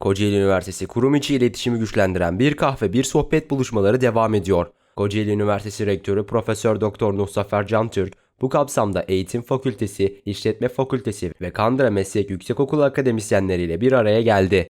Kocaeli Üniversitesi kurum içi iletişimi güçlendiren bir kahve bir sohbet buluşmaları devam ediyor. Kocaeli Üniversitesi Rektörü Profesör Doktor Nuhsafer Cantürk bu kapsamda Eğitim Fakültesi, İşletme Fakültesi ve Kandıra Meslek Yüksekokulu akademisyenleriyle bir araya geldi.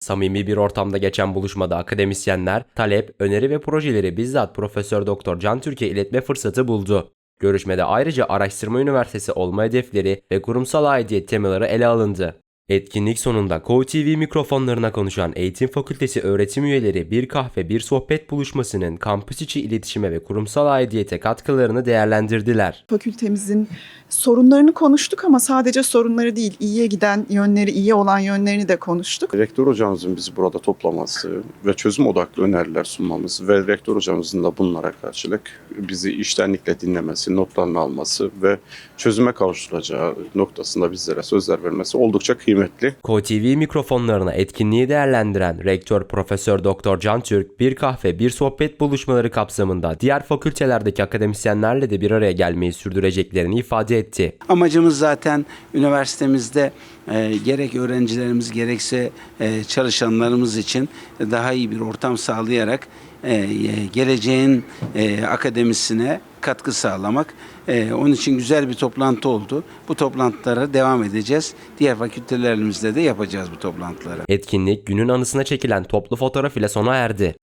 Samimi bir ortamda geçen buluşmada akademisyenler talep, öneri ve projeleri bizzat Profesör Doktor Can Türkiye iletme fırsatı buldu. Görüşmede ayrıca araştırma üniversitesi olma hedefleri ve kurumsal aidiyet temaları ele alındı. Etkinlik sonunda Ko TV mikrofonlarına konuşan Eğitim Fakültesi öğretim üyeleri bir kahve bir sohbet buluşmasının kampüs içi iletişime ve kurumsal aidiyete katkılarını değerlendirdiler. fakültemizin sorunlarını konuştuk ama sadece sorunları değil, iyiye giden yönleri, iyi olan yönlerini de konuştuk. Rektör hocamızın bizi burada toplaması ve çözüm odaklı öneriler sunmamız ve rektör hocamızın da bunlara karşılık bizi iştenlikle dinlemesi, notlarını alması ve çözüme kavuşturacağı noktasında bizlere sözler vermesi oldukça kıymetli. Ko TV mikrofonlarına etkinliği değerlendiren Rektör Profesör Doktor Can Türk bir kahve bir sohbet buluşmaları kapsamında diğer fakültelerdeki akademisyenlerle de bir araya gelmeyi sürdüreceklerini ifade etti. Amacımız zaten üniversitemizde e, gerek öğrencilerimiz gerekse e, çalışanlarımız için daha iyi bir ortam sağlayarak e, e, geleceğin e, akademisine katkı sağlamak. E, onun için güzel bir toplantı oldu. Bu toplantılara devam edeceğiz. Diğer fakültelerimizde de yapacağız bu toplantıları. Etkinlik günün anısına çekilen toplu fotoğraf ile sona erdi.